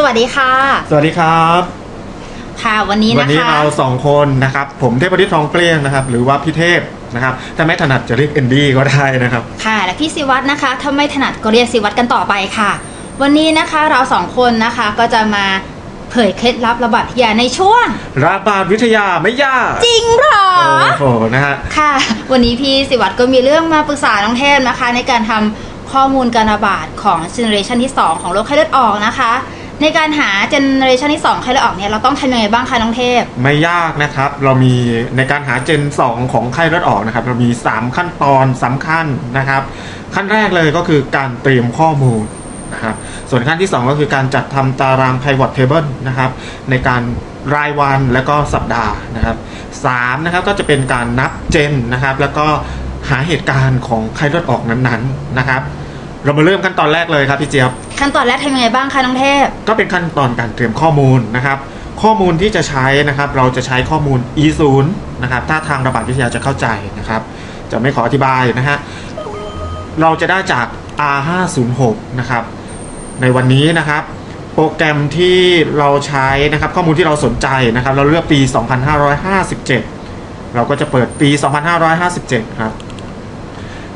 สวัสดีค่ะ สวัสดีครับ ค่ะวันนี้วันะนี้คะเราสองคนนะครับ ผมเทพฤทธิ์ทองเกลี้ยงนะครับ หรือว่าพี่เทพนะครับ ถ้าไม่ถนัดจะเรียกเอนดี้ก็ได้นะครับ ค่ะ และพี่สิวัตรนะคะ ถ้าไม่ถนัดก็เรียกสิวัตรกันต่อไปค่ะ วันนี้นะคะเราสองคนนะคะก็จะมาเผยเคล็ดลับระบาดทยาในช่วง ระบาดวิทยาไม่ยาก จริงเหรอ โอ้โหนะฮะ ค่ะ วันนี้พี่สิวัตรก็มีเรื่องมาปรึกษาน้องเทพนะคะ ในการทำข้อมูลการระบาดของเจเนอเรชันที่ 2 ของโรคไข้เลือดออกนะคะ ในการหาเจเนอเรชันที่2ไข้เลือดออกเนี่ยเราต้องทำยังไงบ้างคะน้องเทพ ไม่ยากนะครับ เรามีในการหาเจน 2 ของไข้เลือดออกนะครับ เรามี 3 ขั้นตอนสำคัญนะครับ ขั้นแรกเลยก็คือการเตรียมข้อมูลนะครับ ส่วนขั้นที่ 2 ก็คือการจัดทำตาราง pivot table นะครับ ในการรายวันและก็สัปดาห์นะครับ3นะครับก็จะเป็นการนับเจนนะครับ แล้วก็หาเหตุการณ์ของไข้เลือดออกนั้นๆนะครับ เรามาเริ่มขั้นตอนแรกเลยครับพี่เจี๊ยบ ขั้นตอนแรกทำยังไงบ้างคะน้องเทพ ก็เป็นขั้นตอนการเตรียมข้อมูลนะครับ ข้อมูลที่จะใช้นะครับ เราจะใช้ข้อมูล e0 นะครับ ถ้าทางระบาดวิทยาจะเข้าใจนะครับ จะไม่ขออธิบายนะฮะ เราจะได้จาก R506 นะครับ ในวันนี้นะครับ โปรแกรมที่เราใช้นะครับ ข้อมูลที่เราสนใจนะครับ เราเลือกปี 2557 เราก็จะเปิดปี 2557 ครับ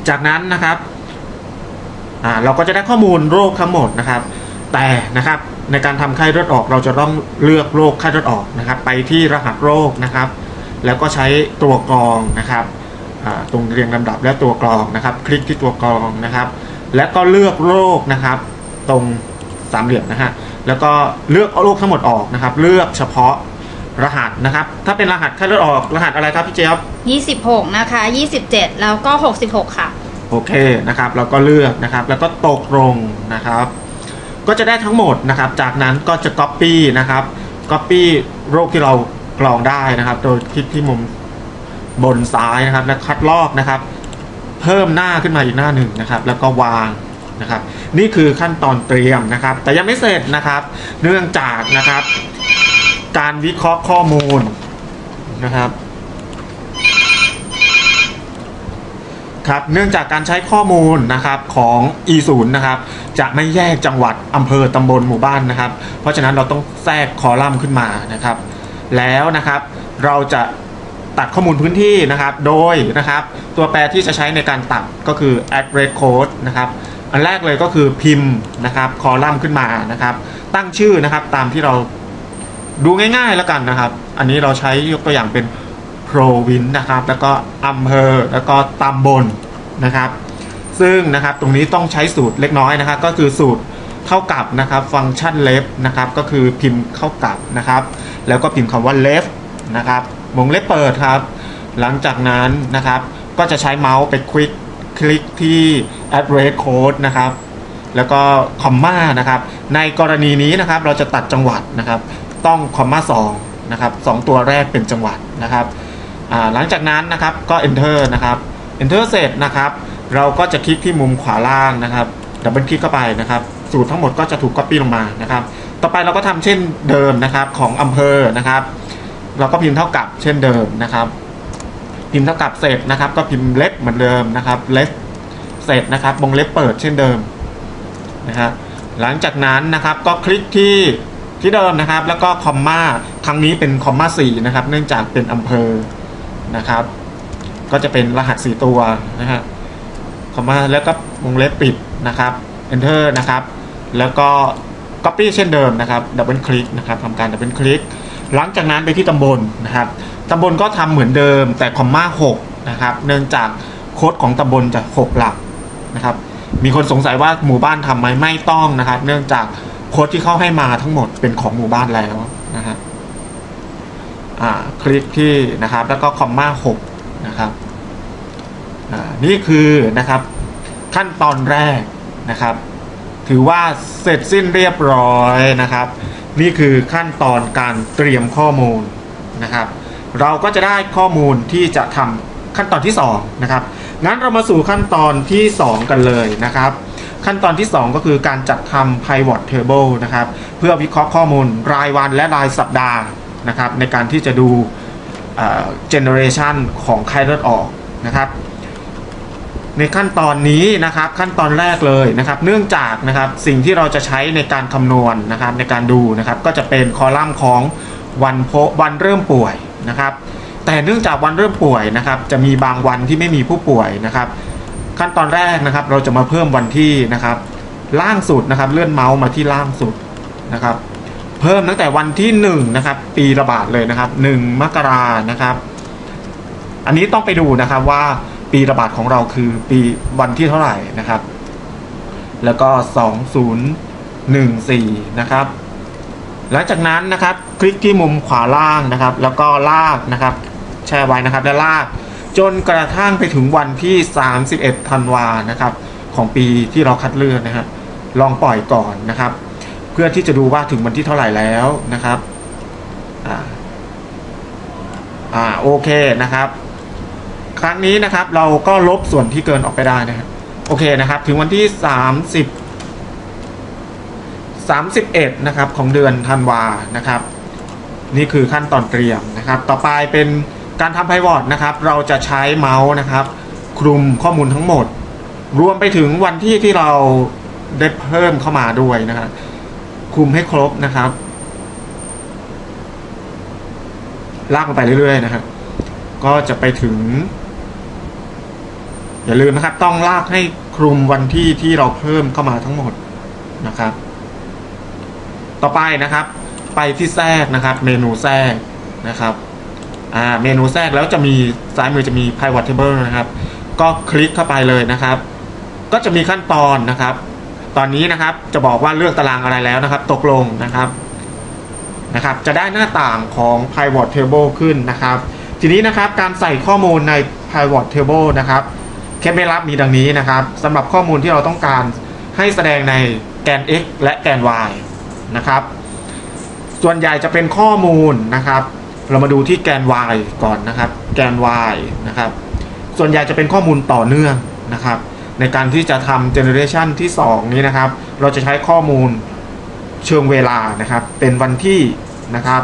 จากนั้นนะครับ อ่าเราก็จะได้ข้อมูลโรคทั้งหมดนะครับ แต่นะครับในการทำไข้เลือดออกเราจะต้องเลือกโรคไข้เลือดออกนะครับ ไปที่รหัสโรคนะครับ แล้วก็ใช้ตัวกรองนะครับตรงเรียงลำดับและตัวกรองนะครับ คลิกที่ตัวกรองนะครับ และก็เลือกโรคนะครับ ตรงสามเหลี่ยมนะฮะแล้วก็เลือกโรคทั้งหมดออกนะครับ เลือกเฉพาะรหัสนะครับ ถ้าเป็นรหัสไข้เลือดออกรหัสอะไรครับพี่เจี๊ยบ26 นะคะ 27 แล้วก็ 66 ค่ะ โอเคนะครับแล้วก็เลือกนะครับ แล้วก็ตกลงนะครับ ก็จะได้ทั้งหมดนะครับ จากนั้นก็จะ Copy นะครับ Copy โรคที่เรากรองได้นะครับ โดยคลิกที่มุมบนซ้ายนะครับ และคัดลอกนะครับ เพิ่มหน้าขึ้นมาอีกหน้าหนึ่งนะครับ แล้วก็วางนะครับ นี่คือขั้นตอนเตรียมนะครับ แต่ยังไม่เสร็จนะครับ เนื่องจากนะครับ การวิเคราะห์ข้อมูลนะครับ ครับเนื่องจากการใช้ข้อมูลนะครับของ e0 นะครับจะไม่แยกจังหวัดอำเภอตำบลหมู่บ้านนะครับ เพราะฉะนั้นเราต้องแทรกคอลัมน์ขึ้นมานะครับ แล้วนะครับเราจะตัดข้อมูลพื้นที่นะครับ โดยนะครับตัวแปรที่จะใช้ในการตัดก็คือ address code นะครับอันแรกเลยก็คือพิมพ์นะครับคอลัมน์ขึ้นมานะครับ ตั้งชื่อนะครับตามที่เราดูง่ายๆแล้วกันนะครับ อันนี้เราใช้ยกตัวอย่างเป็น province นะครับ แล้วก็อำเภอแล้วก็ตำบลนะครับ ซึ่งนะครับตรงนี้ต้องใช้สูตรเล็กน้อยนะครับ ก็คือสูตรเท่ากับนะครับฟังก์ชัน left นะครับ ก็คือพิมพ์เข้ากับนะครับ แล้วก็พิมพ์คำว่า left นะครับวงเล็บเปิดครับ หลังจากนั้นนะครับ ก็จะใช้เมาส์ไปคลิกคลิกที่ address code นะครับ แล้วก็คอมมานะครับ ในกรณีนี้นะครับ เราจะตัดจังหวัดนะครับ ต้องคอมมาสองนะครับสองตัวแรกเป็นจังหวัดนะครับ หลังจากนั้นนะครับก็ enter นะครับ enter เสร็จนะครับ เราก็จะคลิกที่มุมขวาล่างนะครับดับเบิลคลิกเข้าไปนะครับ สูตรทั้งหมดก็จะถูก copy ลงมานะครับ ต่อไปเราก็ทำเช่นเดิมนะครับของอำเภอนะครับ เราก็พิมพ์เท่ากับเช่นเดิมนะครับ พิมพ์เท่ากับเสร็จนะครับ ก็พิมพ์เล็บเหมือนเดิมนะครับเล็บเสร็จนะครับวงเล็บเปิดเช่นเดิมนะครับหลังจากนั้นนะครับก็คลิกที่ที่เดิมนะครับ แล้วก็คอมมาครั้งนี้เป็นคอมมาสี่นะครับ เนื่องจากเป็นอำเภอ นะครับ ก็จะเป็นรหัส 4 ตัวนะฮะคอมมาแล้วก็วงเล็บปิดนะครับ enter นะครับ แล้วก็ copy เช่นเดิมนะครับดับเบิลคลิกนะครับทำการดับเบิลคลิกหลังจากนั้นไปที่ตำบลนะครับตำบลก็ทำเหมือนเดิมแต่คอมมา6นะครับเนื่องจากโค้ดของตำบลจะ 6 หลักนะครับ มีคนสงสัยว่าหมู่บ้านทำไหมไม่ต้องนะครับ เนื่องจากโค้ดที่เขาให้มาทั้งหมดเป็นของหมู่บ้านแล้วนะฮะอ่า คลิกที่นะครับแล้วก็คอมมา6นะครับนี่คือนะครับขั้นตอนแรกนะครับ ถือว่าเสร็จสิ้นเรียบร้อยนะครับ นี่คือขั้นตอนการเตรียมข้อมูลนะครับ เราก็จะได้ข้อมูลที่จะทำขั้นตอนที่2นะครับงั้นเรามาสู่ขั้นตอนที่ 2 กันเลยนะครับ ขั้นตอนที่ 2 ก็คือการจัดทำ pivot table นะครับ เพื่อวิเคราะห์ข้อมูลรายวันและรายสัปดาห์ นะครับในการที่จะดูเจเนอเรชันของไข้เลือดออกนะครับ ในขั้นตอนนี้นะครับขั้นตอนแรกเลยนะครับ เนื่องจากนะครับสิ่งที่เราจะใช้ในการคำนวณนะครับในการดูนะครับก็จะเป็นคอลัมน์ของวันโพวันเริ่มป่วยนะครับ แต่เนื่องจากวันเริ่มป่วยนะครับ จะมีบางวันที่ไม่มีผู้ป่วยนะครับ ขั้นตอนแรกนะครับ เราจะมาเพิ่มวันที่นะครับ ล่างสุดนะครับ เลื่อนเมาส์มาที่ล่างสุดนะครับ เพิ่มตั้งแต่วันที่1นะครับปีระบาดเลยนะครับ1มกรานะครับ อันนี้ต้องไปดูนะครับว่าปีระบาดของเราคือปีวันที่เท่าไหร่นะครับ แล้วก็ 2014 นะครับ หลังจากนั้นนะครับคลิกที่มุมขวาล่างนะครับ แล้วก็ลากนะครับ แช่ไว้นะครับแล้วลากจนกระทั่งไปถึงวันที่ 31 ธันวานะครับ ของปีที่เราคัดเลือกนะครับลองปล่อยก่อนนะครับ เพื่อที่จะดูว่าถึงวันที่เท่าไหร่แล้วนะครับอ่าอ่าโอเคนะครับ ครั้งนี้นะครับเราก็ลบส่วนที่เกินออกไปได้นะครับโอเคนะครับ ถึงวันที่ 30 31นะครับของเดือนธันวานะครับ นี่คือขั้นตอนเตรียมนะครับ ต่อไปเป็นการทำไพวอตนะครับ เราจะใช้เมาส์นะครับ คลุมข้อมูลทั้งหมด รวมไปถึงวันที่ที่เราได้เพิ่มเข้ามาด้วยนะครับ คุมให้ครบนะครับ ลากลงไปเรื่อยๆนะครับก็จะไปถึง อย่าลืมนะครับ ต้องลากให้คลุมวันที่ที่เราเพิ่มเข้ามาทั้งหมดนะครับ ต่อไปนะครับ ไปที่แทรกนะครับ เมนูแทรกนะครับอ่าเมนูแทรกแล้วจะมีซ้ายมือจะมี pivot table นะครับ ก็คลิกเข้าไปเลยนะครับ ก็จะมีขั้นตอนนะครับ ตอนนี้นะครับจะบอกว่าเลือกตารางอะไรแล้วนะครับ ตกลงนะครับนะครับ จะได้หน้าต่างของ pivot table ขึ้นนะครับ ทีนี้นะครับการใส่ข้อมูลใน pivot table นะครับเคล็ดไม่ลับมีดังนี้นะครับสำหรับข้อมูลที่เราต้องการให้แสดงในแกน x และแกน y นะครับ ส่วนใหญ่จะเป็นข้อมูลนะครับ เรามาดูที่แกน y ก่อนนะครับ แกน y นะครับ ส่วนใหญ่จะเป็นข้อมูลต่อเนื่องนะครับ ในการที่จะทำเจเนอเรชันที่ 2 นี้นะครับ เราจะใช้ข้อมูลเชิงเวลานะครับ เป็นวันที่นะครับ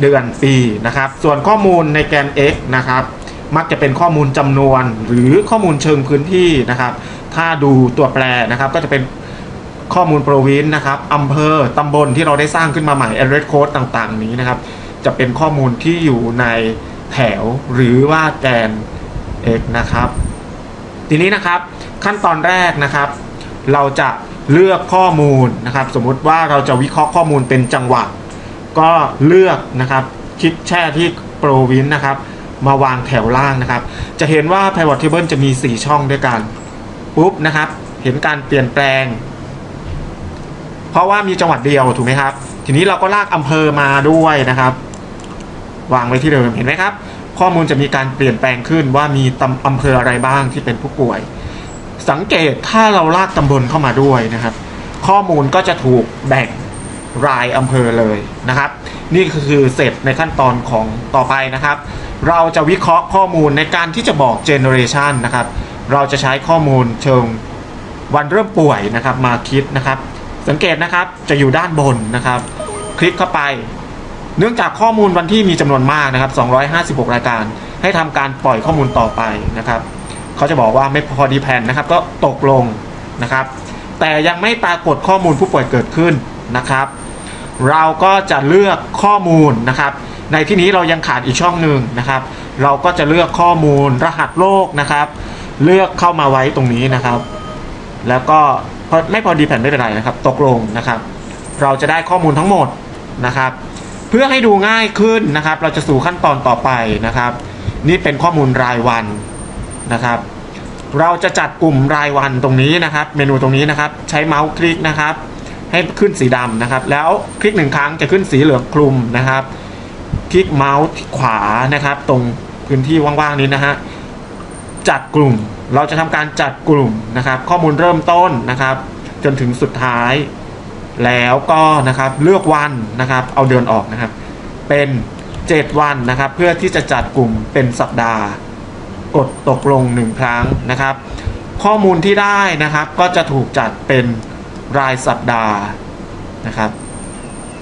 เดือนปีนะครับ ส่วนข้อมูลในแกน x นะครับ มักจะเป็นข้อมูลจำนวนหรือข้อมูลเชิงพื้นที่นะครับ ถ้าดูตัวแปรนะครับ ก็จะเป็นข้อมูลโปรวินนะครับอำเภอตำบลที่เราได้สร้างขึ้นมาใหม่ address code ต่างๆ นี้นะครับ จะเป็นข้อมูลที่อยู่ในแถวหรือว่าแกน x นะครับ ทีนี้นะครับขั้นตอนแรกนะครับ เราจะเลือกข้อมูลนะครับ สมมุติว่าเราจะวิเคราะห์ข้อมูลเป็นจังหวะก็เลือกนะครับคลิกแช่ที่โปรวินนะครับ มาวางแถวล่างนะครับ จะเห็นว่า pivot table จะมี 4 ช่องด้วยกันปุ๊บนะครับ เห็นการเปลี่ยนแปลง เพราะว่ามีจังหวัดเดียวถูกไหมครับ ทีนี้เราก็ลากอำเภอมาด้วยนะครับ วางไว้ที่เดิมเห็นไหมครับ ข้อมูลจะมีการเปลี่ยนแปลงขึ้นว่ามีตำอำเภออะไรบ้างที่เป็นผู้ป่วย สังเกตถ้าเราลากตำบลเข้ามาด้วยนะครับ ข้อมูลก็จะถูกแบ่งรายอำเภอเลยนะครับ นี่คือเสร็จในขั้นตอนของต่อไปนะครับ เราจะวิเคราะห์ข้อมูลในการที่จะบอก generation นะครับ เราจะใช้ข้อมูลเชิงวันเริ่มป่วยนะครับมาคิดนะครับ สังเกตนะครับจะอยู่ด้านบนนะครับ คลิกเข้าไป เนื่องจากข้อมูลวันที่มีจำนวนมากนะครับ 256 รายการ ให้ทำการปล่อยข้อมูลต่อไปนะครับเขาจะบอกว่าไม่พอดีแผ่นนะครับ ก็ตกลงนะครับ แต่ยังไม่ปรากฏข้อมูลผู้ป่วยเกิดขึ้นนะครับ เราก็จะเลือกข้อมูลนะครับ ในที่นี้เรายังขาดอีกช่องหนึ่งนะครับ เราก็จะเลือกข้อมูลรหัสโรคนะครับ เลือกเข้ามาไว้ตรงนี้นะครับ แล้วก็ไม่พอดีแผ่นไม่เป็นไรนะครับ ตกลงนะครับ เราจะได้ข้อมูลทั้งหมดนะครับ เพื่อให้ดูง่ายขึ้นนะครับ เราจะสู่ขั้นตอนต่อไปนะครับ นี่เป็นข้อมูลรายวันนะครับ เราจะจัดกลุ่มรายวันตรงนี้นะครับ เมนูตรงนี้นะครับ ใช้เมาส์คลิกนะครับ ให้ขึ้นสีดำนะครับ แล้วคลิกหนึ่งครั้งจะขึ้นสีเหลืองคลุมนะครับ คลิกเมาส์ขวานะครับ ตรงพื้นที่ว่างๆนี้นะฮะจัดกลุ่มเราจะทำการจัดกลุ่มนะครับ ข้อมูลเริ่มต้นนะครับ จนถึงสุดท้าย แล้วก็นะครับเลือกวันนะครับ เอาเดือนออกนะครับ เป็น 7 วันนะครับ เพื่อที่จะจัดกลุ่มเป็นสัปดาห์ กดตกลงหนึ่งครั้งนะครับ ข้อมูลที่ได้นะครับก็จะถูกจัดเป็นรายสัปดาห์นะครับ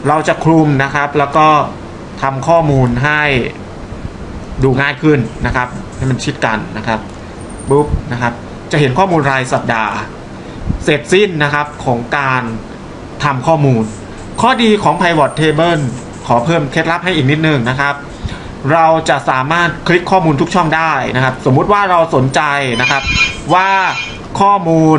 เราจะคลุมนะครับแล้วก็ทำข้อมูลให้ดูง่ายขึ้นนะครับ ให้มันชิดกันนะครับปุ๊บนะครับ จะเห็นข้อมูลรายสัปดาห์ เสร็จสิ้นนะครับของการ ทำข้อมูล ข้อดีของ Pivot Table ขอเพิ่มเคล็ดลับให้อีกนิดนึงนะครับ เราจะสามารถคลิกข้อมูลทุกช่องได้นะครับ สมมุติว่าเราสนใจนะครับว่าข้อมูล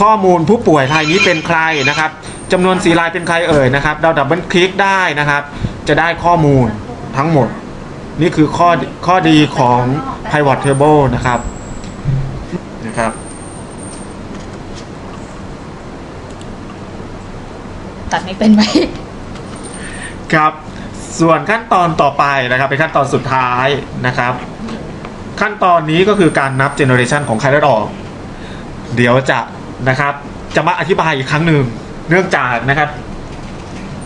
ข้อมูลผู้ป่วยรายนี้เป็นใครนะครับจำนวนสีรายเป็นใครเอ่ยนะครับ เราดับเบิลคลิกได้นะครับ จะได้ข้อมูลทั้งหมด นี่คือข้อข้อดีของ Pivot Table นะครับนะครับ ตัดไม่เป็นไหมครับ ส่วนขั้นตอนต่อไปนะครับเป็นขั้นตอนสุดท้ายนะครับ ขั้นตอนนี้ก็คือการนับเจเนอเรชันของไข้เลือดออก เดี๋ยวจะนะครับ จะมาอธิบายอีกครั้งหนึ่งเนื่องจากนะครับ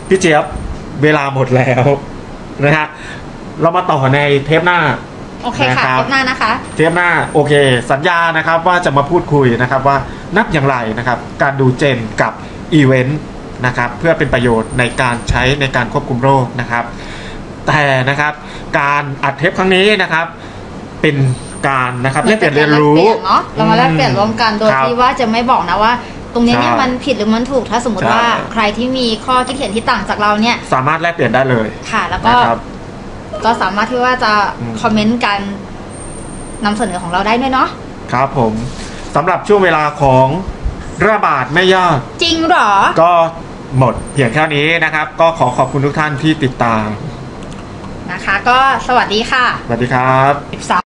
พี่เจี๊ยบเวลาหมดแล้วนะฮะเรามาต่อในเทปหน้าโอเคนะครัค่ะบคลิปหน้านะคะ เทปหน้าโอเค สัญญานะครับว่าจะมาพูดคุยนะครับว่านับอย่างไรนะครับ การดูเจนกับอีเวนต์ นะครับเพื่อเป็นประโยชน์ในการใช้ในการควบคุมโรคนะครับ แต่นะครับการอัดเทปครั้งนี้นะครับ เป็นการนะครับแลกเปลี่ยนเรียนรู้แลกเปลี่ยนเนาะเรามาแลกเปลี่ยนร่วมกันโดยครับที่ว่าจะไม่บอกนะว่าตรงนี้เนี่ยใช่มันผิดหรือมันถูกถ้าสมมติใช่ว่าใครที่มีข้อคิดเห็นที่ต่างจากเราเนี่ย สามารถแลกเปลี่ยนได้เลยค่ะแล้วก็นะครับก็สามารถที่ว่าจะอืมคอมเมนต์การนำเสนอของเราได้ด้วยเนาะครับผมสำหรับช่วงเวลาของระบาดไม่ยากจริงเหรอ ก็ หมดเพียงแค่นี้นะครับ ก็ขอขอบคุณทุกท่านที่ติดตามนะคะ ก็สวัสดีค่ะ สวัสดีครับ13